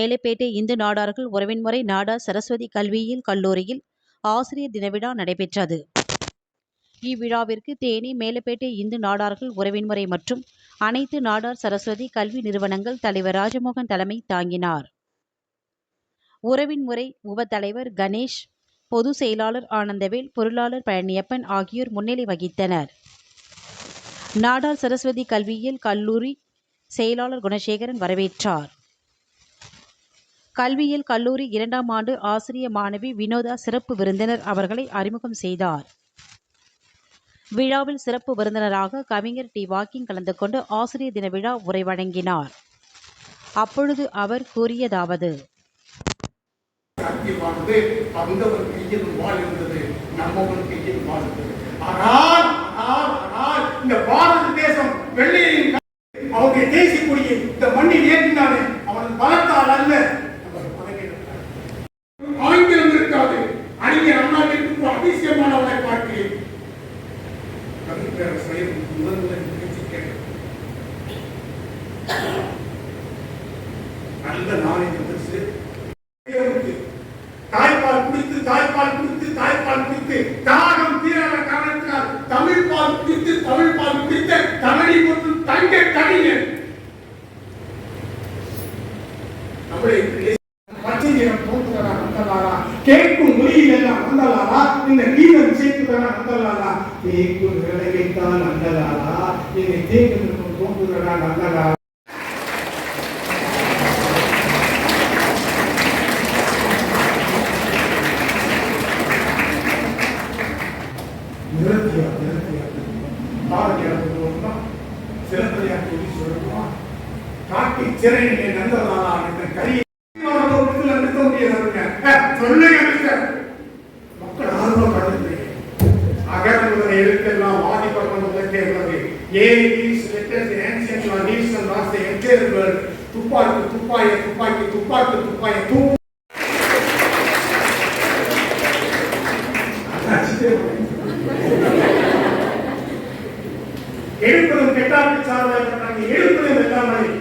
மேலைப்பேட்டை இந்து நாடார்கள் உறவின்முறை நாடார் சரஸ்வதி கல்வியியல் கல்லூரியில் ஆசிரியர் தினவிழா நடைபெற்றது. இவ்விழாவிற்கு தேனி மேலப்பேட்டை இந்து நாடார்கள் உறவின்முறை மற்றும் அனைத்து நாடார் சரஸ்வதி கல்வி நிறுவனங்கள் தலைவர் ராஜமோகன் தலைமை தாங்கினார். உறவின்முறை உப தலைவர் கணேஷ் பொதுச் செயலாளர் ஆனந்தவேல் பொருளாளர் பழனியப்பன் ஆகியோர் முன்னிலை வகித்தனர். நாடார் சரஸ்வதி கல்வியியல் கல்லூரி செயலாளர் குணசேகரன் வரவேற்றார். கல்வியியல் கல்லூரி இரண்டாம் ஆண்டு ஆசிரிய மாணவி வினோதா சிறப்பு விருந்தினர் அவர்களை அறிமுகம் செய்தார். விழாவில் சிறப்பு விருந்தினராக கவிஞர் டி. வாக்கிங் கலந்து கொண்டு ஆசிரியர் தின விழா உரை வழங்கினார். அப்பொழுது அவர் கூறியதாவது சாத்தியமானது நல்ல நாளைக்கு வந்துச்சு தாய்ப்பால் குடித்து தாய்ப்பால் குடித்து தாய்ப்பால் குடித்து தாகம் தீராத காரணத்தினால் தமிழ் பால் குடித்து தமிழ் பால் குடித்த தமிழை மற்றும் தங்க கவிஞர் நம்மளை பச்சை நிறம் தோன்றுகிறா கேட்கும் மொழியில் எல்லாம் வந்தலாரா இந்த கீதம் சேர்த்துகிறா வந்தலாரா கேட்கும் விளைவைத்தான் வந்தலாரா என்னை தேர்ந்தெடுக்கும் தோன்றுகிறா வந்தலாரா பாரதியார் சொல்லணுமா சிலப்பதியார் சொல்லி சொல்லணுமா காட்டி சிறையிலே நந்தலாலா என்ற சொல்லுங்க மக்கள் ஆர்வம் படுத்து அகர்முதலை எழுத்தெல்லாம் ஆதிபகம் முதற்கே உள்ளது a these letters ancient are needs and lost துப்பாக்கி துப்பாய துப்பாக்கி துப்பாக்கி துப்பாய தூ எழுப்பதும் கெட்டாக்கு சார்பாக எழுப்பதும் எல்லாம்